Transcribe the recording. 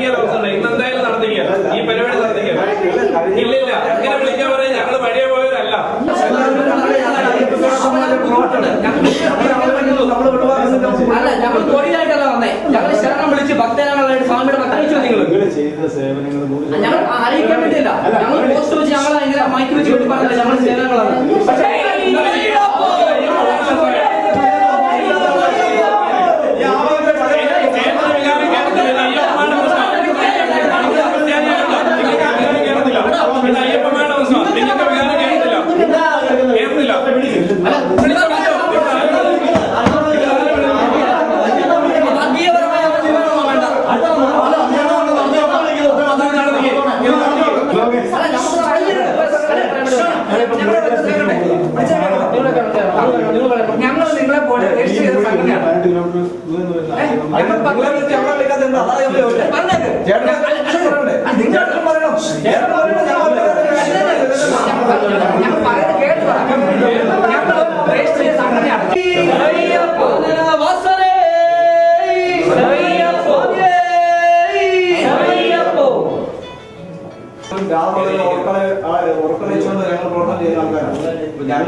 നടത്തിക്കാൻ അവസരം ഇന്ന് എന്തായാലും നടത്തിക്കുക ഈ പരിപാടി നടത്തിക്കുക ഇല്ല ഇല്ല അങ്ങനെ വിളിക്കാൻ പറയാൻ ഞങ്ങൾ വഴിയെ പോയവരല്ല. അല്ല ഞങ്ങൾ തൊഴിലായിട്ടല്ല വന്നേ. ഞങ്ങൾ ശരണം വിളിച്ച് സ്വാമിയുടെ നിങ്ങൾ ഞങ്ങൾ അറിയിക്കാൻ വേണ്ടിയില്ല. ഞങ്ങൾ പോസ്റ്റ് വെച്ച് ഞങ്ങൾ ഇങ്ങനെ മൈക്ക് വെച്ച് കൊണ്ട് പറഞ്ഞില്ല. ഞങ്ങൾ സേവനങ്ങളാണ്. പക്ഷേ വാസനേ. അയ്യപ്പോ. അയ്യപ്പോ. രാവിലെ ഉറക്കളെ ഉറക്കളെ ഞങ്ങൾ പ്രവർത്തനം ചെയ്യുന്ന ആൾക്കാരാണ് ഞങ്ങൾ